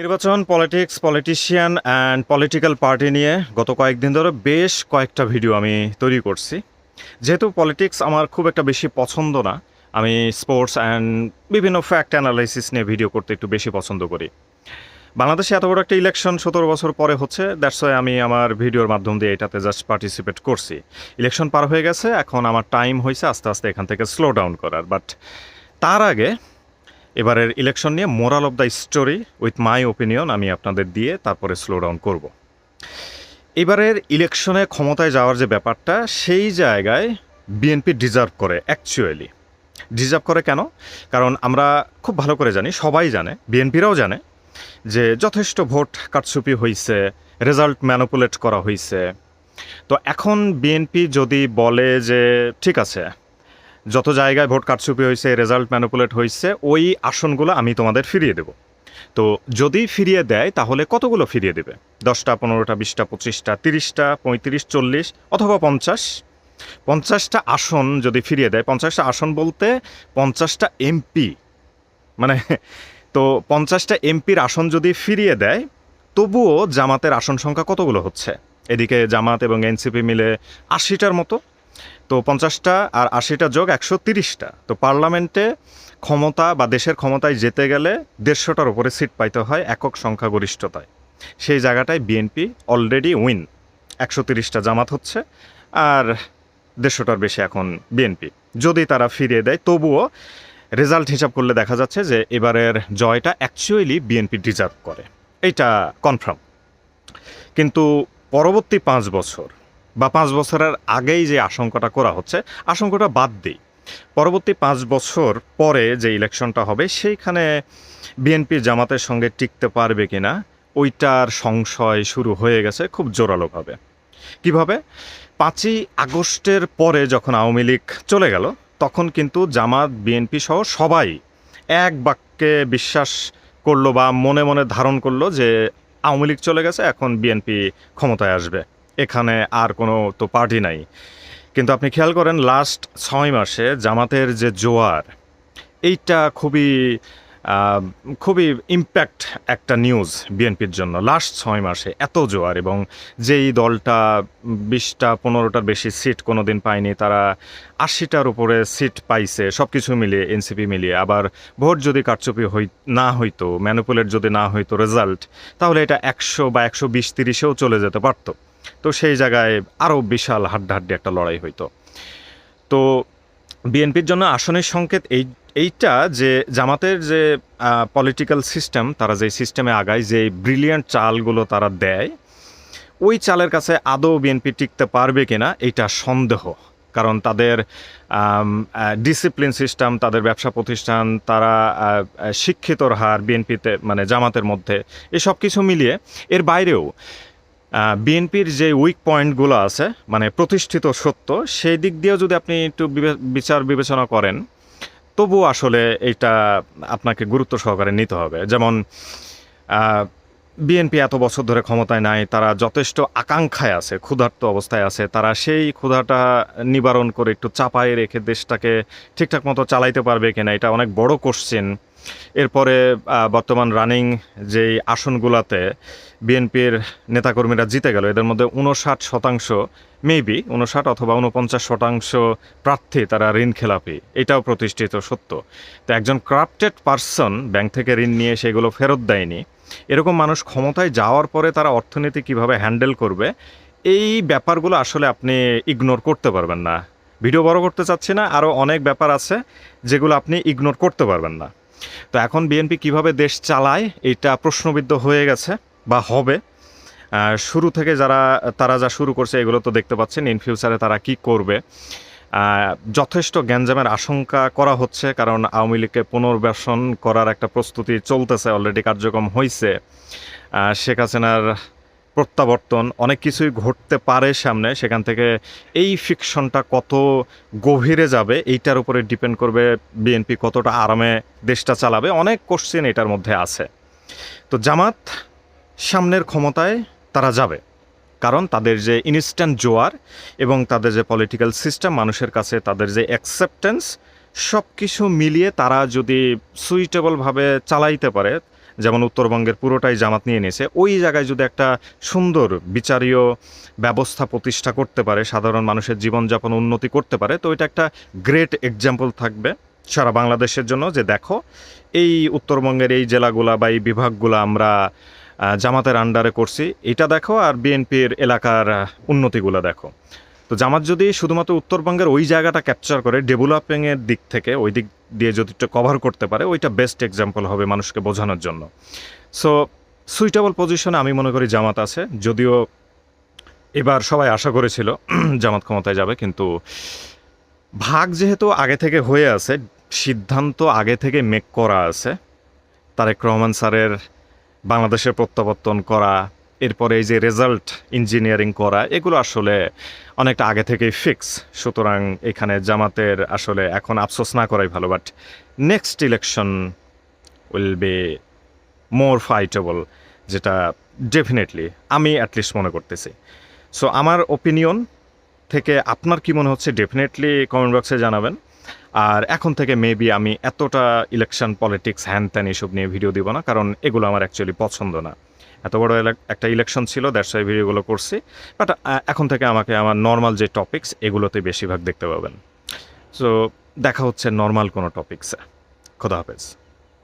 নির্বাচন politics politician and political party নিয়ে গত কয়েকদিন ধরে বেশ কয়েকটা ভিডিও আমি তৈরি করছি। যেহেতু পলিটিক্স আমার খুব একটা বেশি পছন্দ না, আমি স্পোর্টস অ্যান্ড বিভিন্ন ফ্যাক্ট অ্যানালাইসিস নিয়ে ভিডিও করতে একটু বেশি পছন্দ করি। বাংলাদেশে এত বড় একটা ইলেকশন সতেরো বছর পরে হচ্ছে দ্যাটস ওয়াই আমি আমার ভিডিওর মাধ্যম দিয়ে এটাতে জাস্ট পার্টিসিপেট করছি। ইলেকশন পার হয়ে গেছে, এখন আমার টাইম হয়েছে আস্তে আস্তে এখান থেকে স্লো ডাউন করার। বাট তার আগে এবারের ইলেকশন নিয়ে moral of the story with my opinion আমি আপনাদের দিয়ে তারপরে স্লো ডাউন করব। এবারের ইলেকশনে ক্ষমতায় যাওয়ার যে ব্যাপারটা, সেই জায়গায় বিএনপি ডিজার্ভ করে অ্যাকচুয়ালি ডিজার্ভ করে কেন? কারণ আমরা খুব ভালো করে জানি, সবাই জানে বিএনপিরাও জানে, যে যথেষ্ট ভোট কারচুপি হয়েছে রেজাল্ট ম্যানুপুলেট করা হয়েছে তো এখন বিএনপি যদি বলে যে, ঠিক আছে যত জায়গায় ভোট কারচুপি হয়েছে রেজাল্ট ম্যানুপুলেট হয়েছে, ওই আসনগুলো আমি তোমাদের ফিরিয়ে দেব। তো যদি ফিরিয়ে দেয়, তাহলে কতগুলো ফিরিয়ে দেবে? দশটা, পনেরোটা, বিশটা, পঁচিশটা, তিরিশটা, পঁয়ত্রিশ, চল্লিশ অথবা পঞ্চাশ? পঞ্চাশটা আসন যদি ফিরিয়ে দেয়, পঞ্চাশটা আসন বলতে পঞ্চাশটা এমপি। মানে তো পঞ্চাশটা এমপির আসন যদি ফিরিয়ে দেয়, তবুও জামাতের আসন সংখ্যা কতগুলো হচ্ছে? এদিকে জামাত এবং এনসিপি মিলে আশিটার মতো। তো পঞ্চাশটা আর আশিটা যোগ একশো তিরিশটা। তো পার্লামেন্টে ক্ষমতা বা দেশের ক্ষমতায় যেতে গেলে দেড়শোটার উপরে সিট পাইতে হয় একক সংখ্যাগরিষ্ঠতায়। সেই জায়গাটায় বিএনপি অলরেডি উইন একশো তিরিশটা জামাত হচ্ছে আর দেড়শোটার বেশি এখন বিএনপি। যদি তারা ফিরিয়ে দেয়, তবুও রেজাল্ট হিসাব করলে দেখা যাচ্ছে যে এবারের জয়টা অ্যাকচুয়ালি বিএনপি ডিজার্ভ করে। এইটা কনফার্ম কিন্তু পরবর্তী পাঁচ বছর বা পাঁচ বছরের আগেই যে আশঙ্কাটা করা হচ্ছে, আশঙ্কাটা বাদ দিই। পরবর্তী পাঁচ বছর পরে যে ইলেকশনটা হবে, সেইখানে বিএনপি জামাতের সঙ্গে টিকতে পারবে কিনা, ওইটার সংশয় শুরু হয়ে গেছে খুব জোরালোভাবে। কীভাবে? পাঁচই আগস্টের পরে যখন আওয়ামী লীগ চলে গেল, তখন কিন্তু জামাত, বিএনপি সহ সবাই এক বাক্যে বিশ্বাস করল বা মনে মনে ধারণ করল যে আওয়ামী লীগ চলে গেছে, এখন বিএনপি ক্ষমতায় আসবে। এখানে আর কোনো তো পার্টি নাই। কিন্তু আপনি খেয়াল করেন লাস্ট ছয় মাসে জামাতের যে জোয়ার, এইটা খুবই খুবই ইম্প্যাক্ট একটা নিউজ বিএনপির জন্য। লাস্ট ছয় মাসে এত জোয়ার এবং যেই দলটা বিশটা, পনেরোটার বেশি সিট কোনো দিন পায়নি, তারা আশিটার উপরে সিট পাইছে সব কিছু মিলিয়ে এনসিপি মিলিয়ে। আবার ভোট যদি কারচুপি হই, না হইতো ম্যানুপুলেট যদি না হইতো রেজাল্ট তাহলে এটা একশো বা একশো বিশ তিরিশেও চলে যেতে পারতো। তো সেই জায়গায় আরও বিশাল হাড্ডাহাড্ডি একটা লড়াই হইতো। তো বিএনপির জন্য আসনের সংকেত এই, এইটা যে জামাতের যে পলিটিক্যাল সিস্টেম তারা যে সিস্টেমে আগায় যে ব্রিলিয়ান্ট চালগুলো তারা দেয়, ওই চালের কাছে আদৌ বিএনপি টিকতে পারবে কিনা এইটা সন্দেহ। কারণ তাদের ডিসিপ্লিন সিস্টেম তাদের ব্যবসা প্রতিষ্ঠান, তারা শিক্ষিতর হার বিএনপিতে মানে জামাতের মধ্যে, এসব কিছু মিলিয়ে, এর বাইরেও বিএনপির যে উইক পয়েন্টগুলো আছে মানে প্রতিষ্ঠিত সত্য, সেই দিক দিয়েও যদি আপনি একটু বিচার বিবেচনা করেন তবু আসলে এটা আপনাকে গুরুত্ব সহকারে নিতে হবে। যেমন বিএনপি এত বছর ধরে ক্ষমতায় নাই, তারা যথেষ্ট আকাঙ্ক্ষায় আছে, ক্ষুধার্ত অবস্থায় আছে, তারা সেই ক্ষুধাটা নিবারণ করে একটু চাপায় রেখে দেশটাকে ঠিকঠাক মতো চালাইতে পারবে কিনা, এটা অনেক বড় কোশ্চেন এরপরে বর্তমান রানিং যেই আসনগুলাতে বিএনপির নেতাকর্মীরা জিতে গেল, এদের মধ্যে উনষাট শতাংশ মেবি উনষাট অথবা উনপঞ্চাশ শতাংশ প্রার্থী তারা ঋণ খেলাপি, এটাও প্রতিষ্ঠিত সত্য। তো একজন ক্রাফটেড পার্সন ব্যাংক থেকে ঋণ নিয়ে সেগুলো ফেরত দেয়নি। এরকম মানুষ ক্ষমতায় যাওয়ার পরে তারা অর্থনীতি কীভাবে হ্যান্ডেল করবে, এই ব্যাপারগুলো আসলে আপনি ইগনোর করতে পারবেন না। ভিডিও বড় করতে চাচ্ছি না, আরও অনেক ব্যাপার আছে যেগুলো আপনি ইগনোর করতে পারবেন না। তো এখন বিএনপি কীভাবে দেশ চালায়, এটা প্রশ্নবিদ্ধ হয়ে গেছে বা হবে। শুরু থেকে যারা, তারা যা শুরু করছে এগুলো তো দেখতে পাচ্ছেন ইন ফিউচারে তারা কি করবে। যথেষ্ট গ্যাঞ্জামের আশঙ্কা করা হচ্ছে, কারণ আওয়ামী লীগকে পুনর্বাসন করার একটা প্রস্তুতি চলতেছে অলরেডি কার্যক্রম হয়েছে শেখ হাসিনার প্রত্যাবর্তন, অনেক কিছুই ঘটতে পারে সামনে, সেখান থেকে এই ফিকশনটা কত গভীরে যাবে, এইটার উপরে ডিপেন্ড করবে বিএনপি কতটা আরামে দেশটা চালাবে, অনেক কোশ্চেন এটার মধ্যে আছে। তো জামাত সামনের ক্ষমতায় তারা যাবে। কারণ তাদের যে ইনস্ট্যান্ট জোয়ার এবং তাদের যে পলিটিক্যাল সিস্টেম মানুষের কাছে তাদের যে অ্যাকসেপ্টেন্স সব কিছু মিলিয়ে তারা যদি সুইটেবলভাবে চালাইতে পারে, যেমন উত্তরবঙ্গের পুরোটাই জামাত নিয়ে নিয়েছে, ওই জায়গায় যদি একটা সুন্দর বিচারীয় ব্যবস্থা প্রতিষ্ঠা করতে পারে, সাধারণ মানুষের জীবনযাপন উন্নতি করতে পারে, তো এটা একটা গ্রেট এক্সাম্পল থাকবে সারা বাংলাদেশের জন্য যে দেখো, এই উত্তরবঙ্গের এই জেলাগুলা বা এই বিভাগগুলো আমরা জামাতের আন্ডারে করছি। এটা দেখো আর বিএনপির এলাকার উন্নতিগুলো দেখো। তো জামাত যদি শুধুমাত্র উত্তরবঙ্গের ওই জায়গাটা ক্যাপচার করে ডেভেলপিংয়ের দিক থেকে, ওই দিক দিয়ে যদি কভার করতে পারে, ওইটা বেস্ট এক্সাম্পল হবে মানুষকে বোঝানোর জন্য। সো সুইটেবল পজিশনে আমি মনে করি জামাত আছে। যদিও এবার সবাই আশা করেছিল জামাত ক্ষমতায় যাবে, কিন্তু ভাগ যেহেতু আগে থেকে হয়ে আছে, সিদ্ধান্ত আগে থেকে মেক করা আছে, তারেক রহমান স্যারের বাংলাদেশের প্রত্যাবর্তন করা, এরপরে এই যে রেজাল্ট ইঞ্জিনিয়ারিং করা, এগুলো আসলে অনেকটা আগে থেকেই ফিক্স সুতরাং এখানে জামাতের আসলে এখন আফসোস না করাই ভালো but next election will be more fightable যেটা ডেফিনেটলি আমি অ্যাটলিস্ট মনে করতেছি। সো আমার ওপিনিয়ন থেকে আপনার কি মনে হচ্ছে? ডেফিনেটলি কমেন্ট বক্সে জানাবেন। আর এখন থেকে মেবি আমি এতটা ইলেকশন পলিটিক্স হ্যান ত্যান এসব নিয়ে ভিডিও দিব না, কারণ এগুলো আমার অ্যাকচুয়ালি পছন্দ না। এত বড় একটা ইলেকশন ছিল দ্যাটস ভিডিওগুলো করছি। বাট এখন থেকে আমাকে আমার নর্মাল যে টপিক্স এগুলোতে বেশিরভাগ দেখতে পাবেন। সো দেখা হচ্ছে নর্মাল কোনো টপিক্সে খোদা হাফেজ।